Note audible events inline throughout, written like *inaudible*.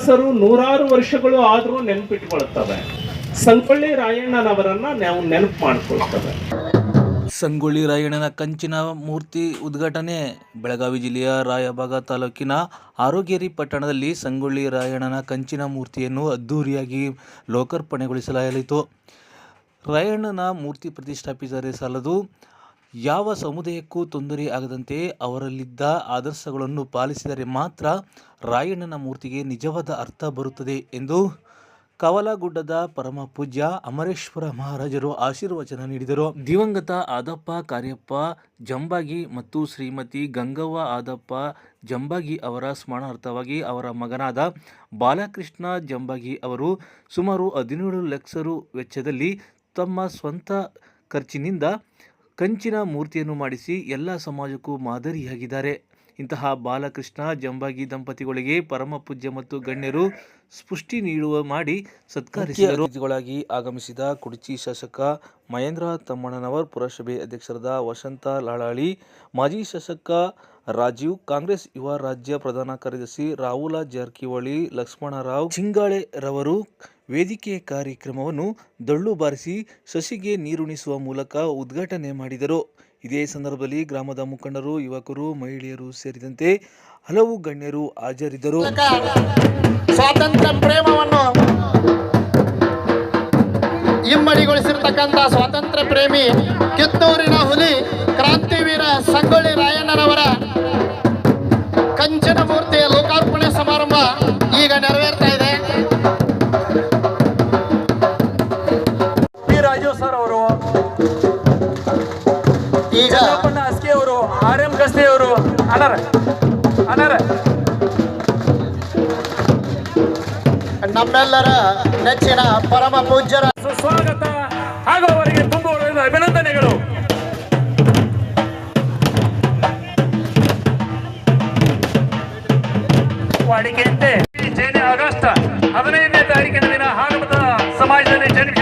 ಕನಕದಾಸರು ನೂರಾರು ವರ್ಷಗಳು ಆದರೂ ನೆನಪಿಟ್ಕೊಳ್ತವೆ. ಸಂಗೊಳ್ಳಿ ರಾಯಣ್ಣನವರನ್ನ ನಾವು ನೆನಪು ಮಾಡಿಕೊಳ್ತವೆ. ಸಂಗೊಳ್ಳಿ ರಾಯಣ್ಣನ ಕಂಚಿನ ಮೂರ್ತಿ ಉದ್ಘಾಟನೆ ಬೆಳಗಾವಿ ಜಿಲ್ಲೆಯ ರಾಯಬಾಗ ತಾಲೂಕಿನ ಆರೋಗ್ಯರಿ ಪಟ್ಟಣದಲ್ಲಿ ಸಂಗೊಳ್ಳಿ ರಾಯಣ್ಣನ ಕಂಚಿನ ಮೂರ್ತಿಯನ್ನು ಅದ್ಧೂರಿಯಾಗಿ ಲೋಕಾರ್ಪಣೆಗೊಳಿಸಲಾಯಿತು. ರಾಯಣ್ಣನ ಮೂರ್ತಿ ಪ್ರತಿಷ್ಠಾಪಿಸರೆ ಸಾಲದು ಯಾವ ಸಮುದಾಯಕ್ಕೂ ತೊಂದರೆ ಆಗದಂತೆ ಅವರಲ್ಲಿದ್ದ ಆದರ್ಶಗಳನ್ನು ಪಾಲಿಸಿದರೆ ಮಾತ್ರ ರಾಯಣ್ಣನ ಮೂರ್ತಿಗೆ ನಿಜವಾದ ಅರ್ಥ ಬರುತ್ತದೆ ಎಂದು ಕವಲಗುಡ್ಡದ ಪರಮ ಪೂಜ್ಯ ಅಮರೇಶ್ವರ ಮಹಾರಾಜರು ಆಶೀರ್ವಚನ ನೀಡಿದರು. ದಿವಂಗತ ಆದಪ್ಪ ಕಾರ್ಯಪ್ಪ ಜಂಬಾಗಿ ಮತ್ತು ಶ್ರೀಮತಿ ಗಂಗವ್ವ ಆದಪ್ಪ ಜಂಬಾಗಿ ಅವರ ಸ್ಮರಣಾರ್ಥವಾಗಿ ಅವರ ಮಗನಾದ ಬಾಲಕೃಷ್ಣ ಜಂಬಾಗಿ ಅವರು ಸುಮಾರು ಹದಿನೇಳು ಲಕ್ಷ ರು ವೆಚ್ಚದಲ್ಲಿ ತಮ್ಮ ಸ್ವಂತ ಖರ್ಚಿನಿಂದ ಕಂಚಿನ ಮೂರ್ತಿಯನ್ನು ಮಾಡಿಸಿ ಎಲ್ಲ ಸಮಾಜಕ್ಕೂ ಮಾದರಿಯಾಗಿದ್ದಾರೆ. ಇಂತಹ ಬಾಲಕೃಷ್ಣ, ಜಂಬಾಗಿ ದಂಪತಿಗಳಿಗೆ ಪರಮ ಪೂಜ್ಯ ಮತ್ತು ಗಣ್ಯರು ಸ್ಪುಷ್ಟಿ ನೀಡುವ ಮಾಡಿ ಸತ್ಕರಿಸಿದರು. ಅತಿಥಿಗಳಾಗಿ ಆಗಮಿಸಿದ ಕುಡಚಿ ಶಾಸಕ ಮಹೇಂದ್ರ ತಮ್ಮಣ್ಣನವರ್, ಪುರಸಭೆ ಅಧ್ಯಕ್ಷರಾದ ವಸಂತ ಲಾಳಾಳಿ, ಮಾಜಿ ಶಾಸಕ ರಾಜೀವ್, ಕಾಂಗ್ರೆಸ್ ಯುವ ರಾಜ್ಯ ಪ್ರಧಾನ ಕಾರ್ಯದರ್ಶಿ ರಾಹುಲ ಜಾರಕಿಹೊಳಿ, ಲಕ್ಷ್ಮಣರಾವ್, ಚಿಂಗಾಳೆ ರವರು ವೇದಿಕೆ ಕಾರ್ಯಕ್ರಮವನ್ನು ದಳ್ಳು ಬಾರಿಸಿ ಸಸಿಗೆ ನೀರುಣಿಸುವ ಮೂಲಕ ಉದ್ಘಾಟನೆ ಮಾಡಿದರು. ಇದೇ ಸಂದರ್ಭದಲ್ಲಿ ಗ್ರಾಮದ ಮುಖಂಡರು, ಯುವಕರು, ಮಹಿಳೆಯರು ಸೇರಿದಂತೆ ಹಲವು ಗಣ್ಯರು ಹಾಜರಿದ್ದರು. ಸ್ವಾತಂತ್ರ್ಯ ಪ್ರೇಮವನ್ನು ಇಮ್ಮಡಿಗೊಳಿಸಿರ್ತಕ್ಕಂಥ ಸ್ವಾತಂತ್ರ್ಯ ಪ್ರೇಮಿ ಕಿತ್ತೂರಿನ ಹುಲಿ ಕ್ರಾಂತಿವೀರ ಸಂಗೊಳ್ಳಿ ಪಿ ಸರ್ ಅವರು. ಈಗ ಅಸ್ಕೆ ಅವರು ಆರ್ ಎಂ ಗಸ್ತಿ ಅವರು. ಅಣ್ಣರ ಅಣ್ಣರ. ನಮ್ಮೆಲ್ಲರ ನೆಚ್ಚಿನ ಪರಮ ಪೂಜ್ಯರ ಸುಸ್ವಾಗತ ಹಾಗೂ ಅವರಿಗೆ ತುಂಬ ಅಭಿನಂದನೆಗಳು ವಾಡಿಕೆಯಂತೆ ಜೇನೆ ಆಗಸ್ಟ್ ಹದಿನೈದನೇ ತಾರೀಕಿನ ದಿನ ಹಾಗಮತ ಸಮಾಜದಲ್ಲಿ ಜನಿಸಿದಂತ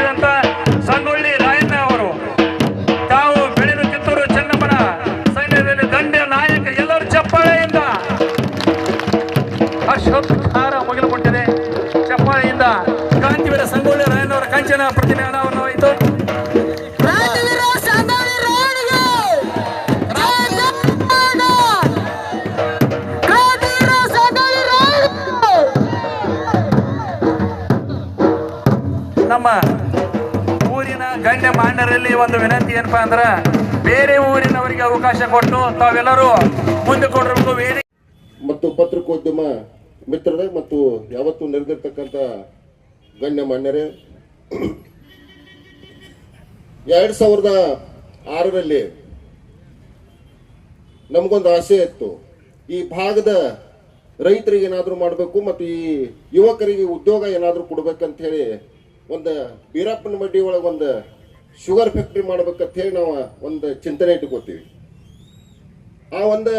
ಕಂಚಿನ ಪ್ರತಿಮೆ ರಾಯಣ್ಣಿಗೆ! ನಮ್ಮ ಊರಿನ ಗಣ್ಯ ಮಾನ್ಯರಲ್ಲಿ ಒಂದು ವಿನಂತಿ ಏನಪ್ಪಾ ಅಂದ್ರ ಬೇರೆ ಊರಿನವರಿಗೆ ಅವಕಾಶ ಕೊಟ್ಟು ತಾವೆಲ್ಲರೂ ಮುಂದೆ ಕೊಡಬೇಕು ವೇದಿಕೆ. ಮತ್ತು ಪತ್ರಿಕೋದ್ಯಮ ಮಿತ್ರರೇ ಮತ್ತು ಯಾವತ್ತೂ ನೆರೆದಿರ್ತಕ್ಕಂಥ ಗಣ್ಯ ಮಾನ್ಯರೇ *coughs* ಎರಡು ಸಾವಿರದ ಆರರಲ್ಲಿ ನಮಗೊಂದು ಆಸೆ ಇತ್ತು. ಈ ಭಾಗದ ರೈತರಿಗೆ ಏನಾದರೂ ಮಾಡಬೇಕು ಮತ್ತು ಈ ಯುವಕರಿಗೆ ಉದ್ಯೋಗ ಏನಾದರೂ ಕೊಡ್ಬೇಕಂತ ಹೇಳಿ ಒಂದು ಬೀರಪ್ಪನ ಮಡ್ಡಿ ಒಳಗೆ ಒಂದು ಶುಗರ್ ಫ್ಯಾಕ್ಟ್ರಿ ಮಾಡ್ಬೇಕಂತ ಹೇಳಿ ನಾವು ಒಂದು ಚಿಂತನೆ ಇಟ್ಕೋತೀವಿ. ಆ ಒಂದು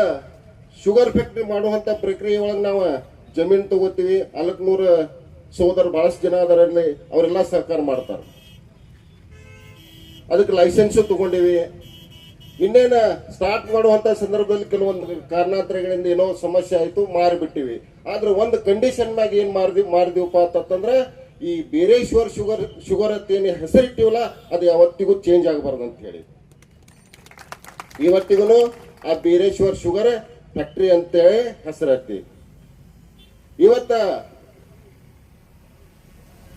ಶುಗರ್ ಫ್ಯಾಕ್ಟ್ರಿ ಮಾಡುವಂತ ಪ್ರಕ್ರಿಯೆ ಒಳಗೆ ನಾವು ಜಮೀನು ತಗೋತೀವಿ. ಅಲ್ಕನೂರ ಸೋದರ ಬಹಳಷ್ಟು ಜನ ಅದರಲ್ಲಿ ಅವರೆಲ್ಲ ಸಹಕಾರ ಮಾಡ್ತಾರೆ. ಅದಕ್ಕೆ ಲೈಸೆನ್ಸು ತಗೊಂಡಿವಿ. ಇನ್ನೇನ ಸ್ಟಾರ್ಟ್ ಮಾಡುವಂತ ಸಂದರ್ಭದಲ್ಲಿ ಕೆಲವೊಂದು ಕಾರಣಾಂತರಗಳಿಂದ ಏನೋ ಸಮಸ್ಯೆ ಆಯಿತು, ಮಾರಿಬಿಟ್ಟಿವಿ. ಆದ್ರೆ ಒಂದು ಕಂಡೀಷನ್ ಮ್ಯಾಗ ಏನು ಮಾರಿದ್ವಿ ಮಾರಿದೀವಪ್ಪ ಅಂತಂದ್ರೆ ಈ ಬೀರೇಶ್ವರ್ ಶುಗರ್ ಶುಗರ್ ಅಂತ ಏನು ಹೆಸರಿಟ್ಟಿವಲ್ಲ ಅದು ಯಾವತ್ತಿಗೂ ಚೇಂಜ್ ಆಗಬಾರ್ದು ಅಂತ ಹೇಳಿ. ಇವತ್ತಿಗೂ ಆ ಬೀರೇಶ್ವರ್ ಶುಗರ್ ಫ್ಯಾಕ್ಟ್ರಿ ಅಂತೇಳಿ ಹೆಸರತ್ತಿ ಇವತ್ತ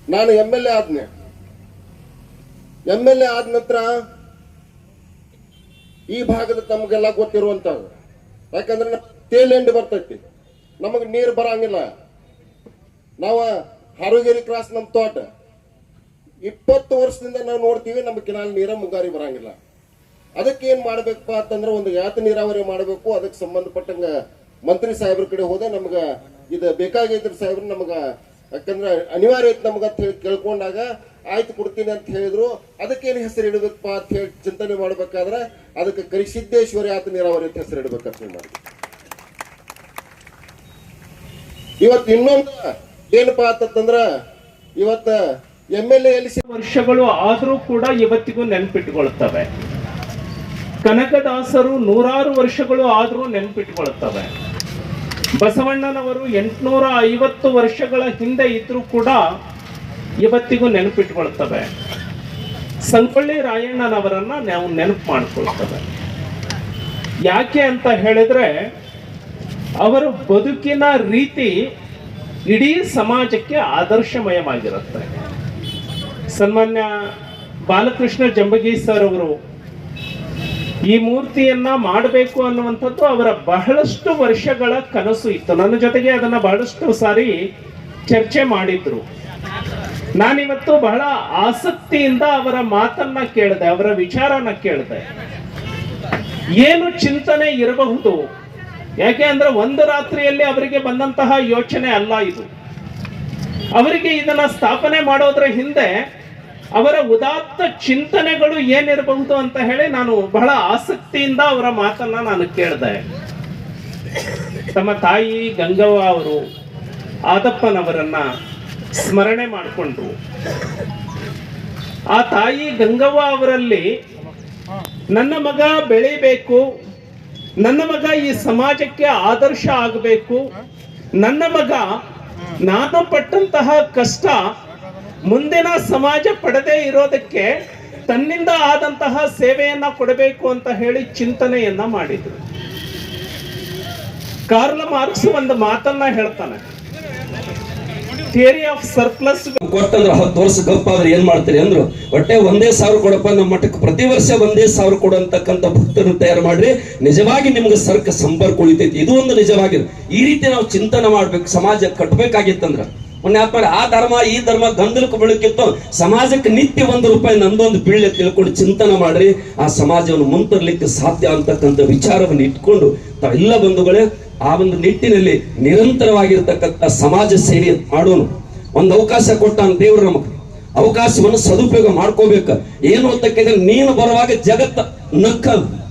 ನಾನು ಎಂ ಎಲ್ ಎ ಆದ್ನೆ. ಎಂ ಎಲ್ ಎ ಆದ ನಂತರ ಈ ಭಾಗದ ತಮಗೆಲ್ಲ ಗೊತ್ತಿರುವಂತದ್ದು ಯಾಕಂದ್ರೆ ತೇಲೆಂಡು ಬರ್ತೈತಿ. ನಮಗೆ ನೀರು ಬರಂಗಿಲ್ಲ. ನಾವು ಹಾರೋಗೇರಿ ಕ್ರಾಸ್ ನಮ್ಮ ತೋಟ. ಇಪ್ಪತ್ತು ವರ್ಷದಿಂದ ನಾವು ನೋಡ್ತೀವಿ ನಮ್ಮ ಕೆನಾಲ್ ನೀರ ಮುಂಗಾರಿ ಬರಂಗಿಲ್ಲ. ಅದಕ್ಕೆ ಏನು ಮಾಡ್ಬೇಕಪ್ಪ ಅಂತಂದ್ರೆ ಒಂದು ಯಾತ ನೀರಾವರಿ ಮಾಡಬೇಕು. ಅದಕ್ಕೆ ಸಂಬಂಧಪಟ್ಟಂಗ ಮಂತ್ರಿ ಸಾಹೇಬ್ರ ಕಡೆ ಹೋದ. ನಮ್ಗ ಇದು ಬೇಕಾಗೈತ್ರಿ ಸಾಹೇಬ್ರ ನಮಗ ಯಾಕಂದ್ರೆ ಅನಿವಾರ್ಯ ಐತಿ ನಮಗಂತ ಹೇಳಿ ಕೇಳ್ಕೊಂಡಾಗ, ಆಯ್ತು ಕೊಡ್ತೀನಿ ಅಂತ ಹೇಳಿದ್ರು, ಅದಕ್ಕೇನು ಹೆಸರು ಇಡಬೇಕಪ್ಪ ಅಂತ ಹೇಳಿ ಚಿಂತನೆ ಮಾಡ್ಬೇಕಾದ್ರೆ ಅದಕ್ಕೆ ಕರಿಸಿದ್ದೇಶ್ವರಿ ಆತ ನೀರಾವರಿ ಅಂತ ಹೆಸರು ಇಡಬೇಕಂತ ಮಾಡಿದ್ವಿ ಇವತ್ತು ಇನ್ನೊಂದು ಏನಪ್ಪಾ ಅಂತಂದ್ರ ಇವತ್ತ ಎಂ ಎಲ್ ಎಲ್ ಎಲ್ಲಿ ವರ್ಷಗಳು ಆದರೂ ಕೂಡ ಇವತ್ತಿಗೂ ನೆನಪಿಟ್ಕೊಳ್ತವೆ. ಕನಕದಾಸರು ನೂರಾರು ವರ್ಷಗಳು ಆದರೂ ನೆನಪಿಟ್ಕೊಳ್ತವೆ. ಬಸವಣ್ಣನವರು ಎಂಟುನೂರ ಐವತ್ತು ವರ್ಷಗಳ ಹಿಂದೆ ಇದ್ರೂ ಕೂಡ ಇವತ್ತಿಗೂ ನೆನಪಿಟ್ಕೊಳ್ತವೆ. ಸಂಗೊಳ್ಳಿ ರಾಯಣ್ಣನವರನ್ನ ನಾವು ನೆನಪು ಮಾಡ್ಕೊಳ್ತವೆ. ಯಾಕೆ ಅಂತ ಹೇಳಿದ್ರೆ, ಅವರ ಬದುಕಿನ ರೀತಿ ಇಡೀ ಸಮಾಜಕ್ಕೆ ಆದರ್ಶಮಯವಾಗಿರುತ್ತೆ. ಸನ್ಮಾನ್ಯ ಬಾಲಕೃಷ್ಣ ಜಂಬಗಿ ಸರ್ ಅವರು ಈ ಮೂರ್ತಿಯನ್ನ ಮಾಡಬೇಕು ಅನ್ನುವಂಥದ್ದು ಅವರ ಬಹಳಷ್ಟು ವರ್ಷಗಳ ಕನಸು ಇತ್ತು. ನನ್ನ ಜೊತೆಗೆ ಅದನ್ನ ಬಹಳಷ್ಟು ಸಾರಿ ಚರ್ಚೆ ಮಾಡಿದ್ರು. ನಾನಿವತ್ತು ಬಹಳ ಆಸಕ್ತಿಯಿಂದ ಅವರ ಮಾತನ್ನ ಕೇಳಿದೆ, ಅವರ ವಿಚಾರನ ಕೇಳಿದೆ. ಏನು ಚಿಂತನೆ ಇರಬಹುದು? ಯಾಕೆ ಅಂದ್ರೆ ಒಂದು ರಾತ್ರಿಯಲ್ಲಿ ಅವರಿಗೆ ಬಂದಂತಹ ಯೋಚನೆ ಅಲ್ಲ ಇದು. ಅವರಿಗೆ ಇದನ್ನ ಸ್ಥಾಪನೆ ಮಾಡೋದ್ರ ಹಿಂದೆ ಅವರ ಉದಾತ್ತ ಚಿಂತನೆಗಳು ಏನಿರಬಹುದು ಅಂತ ಹೇಳಿ ನಾನು ಬಹಳ ಆಸಕ್ತಿಯಿಂದ ಅವರ ಮಾತನ್ನ ನಾನು ಕೇಳಿದೆ. ತಮ್ಮ ತಾಯಿ ಗಂಗವ್ವ ಅವರು ಆದಪ್ಪನವರನ್ನ ಸ್ಮರಣೆ ಮಾಡಿಕೊಂಡ್ರು. ಆ ತಾಯಿ ಗಂಗವ್ವ ಅವರಲ್ಲಿ ನನ್ನ ಮಗ ಬೆಳಿಬೇಕು, ನನ್ನ ಮಗ ಈ ಸಮಾಜಕ್ಕೆ ಆದರ್ಶ ಆಗಬೇಕು, ನನ್ನ ಮಗ ನಾನು ಪಟ್ಟಂತಹ ಕಷ್ಟ ಮುಂದಿನ ಸಮಾಜ ಪಡೆದೇ ಇರೋದಕ್ಕೆ ತನ್ನಿಂದ ಆದಂತಹ ಸೇವೆಯನ್ನ ಕೊಡಬೇಕು ಅಂತ ಹೇಳಿ ಚಿಂತನೆಯನ್ನ ಮಾಡಿದ್ರು. ಕಾರ್ಲ ಮಾರ್ಕ್ಸ್ ಒಂದು ಮಾತನ್ನ ಹೇಳ್ತಾನೆ. ಥಿಯರಿ ಆಫ್ ಸರ್ಪ್ಲಸ್ ಕೊಟ್ಟಂದ್ರ ಹತ್ತು ವರ್ಷ ಗಪ್ಪ ಆದ್ರೆ ಏನ್ ಮಾಡ್ತೀರಿ ಅಂದ್ರು ಒಟ್ಟೆ ಒಂದೇ ಸಾವಿರ ಕೊಡಪ್ಪ, ನಮ್ಮ ಮಠಕ್ಕೆ ಪ್ರತಿ ವರ್ಷ ಒಂದೇ ಸಾವಿರ ಕೊಡಂತಕ್ಕಂಥ ಭಕ್ತರನ್ನು ತಯಾರು ಮಾಡ್ರಿ. ನಿಜವಾಗಿ ನಿಮ್ಗೆ ಸರ್ಕ ಸಂಪರ್ಕ ಉಳಿತೈತಿ. ಇದು ಒಂದು ನಿಜವಾಗಿದೆ ಈ ರೀತಿ ನಾವು ಚಿಂತನೆ ಮಾಡ್ಬೇಕು, ಸಮಾಜ ಕಟ್ಬೇಕಾಗಿತ್ತಂದ್ರ. ಆತ್ಮ ಆ ಧರ್ಮ, ಈ ಧರ್ಮ ಗಂಧಲಕ್ಕೆ ಬೀಳಕ್ಕಿತ್ತು ಸಮಾಜಕ್ಕೆ ನಿತ್ಯ ಒಂದು ರೂಪಾಯಿ, ನಂದೊಂದು ಬೀಳ ತಿಳ್ಕೊಂಡು ಚಿಂತನೆ ಮಾಡ್ರಿ. ಆ ಸಮಾಜವನ್ನು ಮುಂತರ್ಲಿಕ್ಕೆ ಸಾಧ್ಯ ಅಂತಕ್ಕಂಥ ವಿಚಾರವನ್ನು ಇಟ್ಕೊಂಡು ತಾವೆಲ್ಲ ಬಂಧುಗಳೇ, ಆ ಒಂದು ನಿಟ್ಟಿನಲ್ಲಿ ನಿರಂತರವಾಗಿರ್ತಕ್ಕಂಥ ಸಮಾಜ ಸೇವೆ ಮಾಡೋನು. ಒಂದು ಅವಕಾಶ ಕೊಟ್ಟಾನ ದೇವ್ರು ನಮಗೆ. ಅವಕಾಶವನ್ನು ಸದುಪಯೋಗ ಮಾಡ್ಕೋಬೇಕು. ಏನು ಅಂತ ಕೇಳಿದ್ರೆ, ನೀನು ಬರುವಾಗ ಜಗತ್ತ ನಕ್ಕದ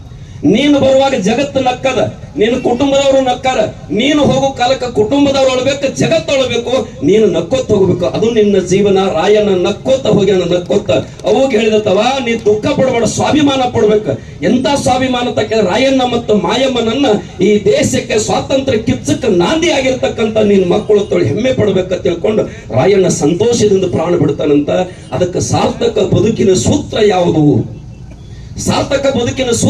ನೀನು ಬರುವಾಗ ಜಗತ್ತು ನಕ್ಕದ ನಿನ್ನ ಕುಟುಂಬದವರು ನಕ್ಕಾರ, ನೀನು ಹೋಗೋ ಕಾಲಕ್ಕೆ ಕುಟುಂಬದವ್ರು ಅಳ್ಬೇಕು ಜಗತ್ತು ಅಳಬೇಕು ನೀನು ನಕ್ಕೋತ ಹೋಗ್ಬೇಕು. ಅದು ನಿನ್ನ ಜೀವನ, ರಾಯನ ನಕ್ಕೋತ ಹೋಗಿ ನಕ್ಕೋತ ಅವಾಗ ಹೇಳಿದತ್ತವ ನೀ ದುಃಖ ಪಡಬೇಡ, ಸ್ವಾಭಿಮಾನ ಪಡ್ಬೇಕು. ಎಂತ ಸ್ವಾಭಿಮಾನ ತಕ್ಕ ರಾಯಣ್ಣ ಮತ್ತು ಮಾಯಮ್ಮನನ್ನ ಈ ದೇಶಕ್ಕೆ ಸ್ವಾತಂತ್ರ್ಯ ಕಿಚ್ಚಕ್ಕೆ ನಾಂದಿ ಆಗಿರ್ತಕ್ಕಂಥ ನಿನ್ನ ಮಕ್ಕಳು ತೊಳಿ ಹೆಮ್ಮೆ ಪಡ್ಬೇಕ ತಿಳ್ಕೊಂಡು ರಾಯಣ್ಣ ಸಂತೋಷದಿಂದ ಪ್ರಾಣ ಬಿಡ್ತಾನಂತ. ಅದಕ್ಕೆ ಸಾರ್ಥಕ ಬದುಕಿನ ಸೂತ್ರ ಯಾವುದು? ಸಾರ್ಥಕ ಬದುಕಿನ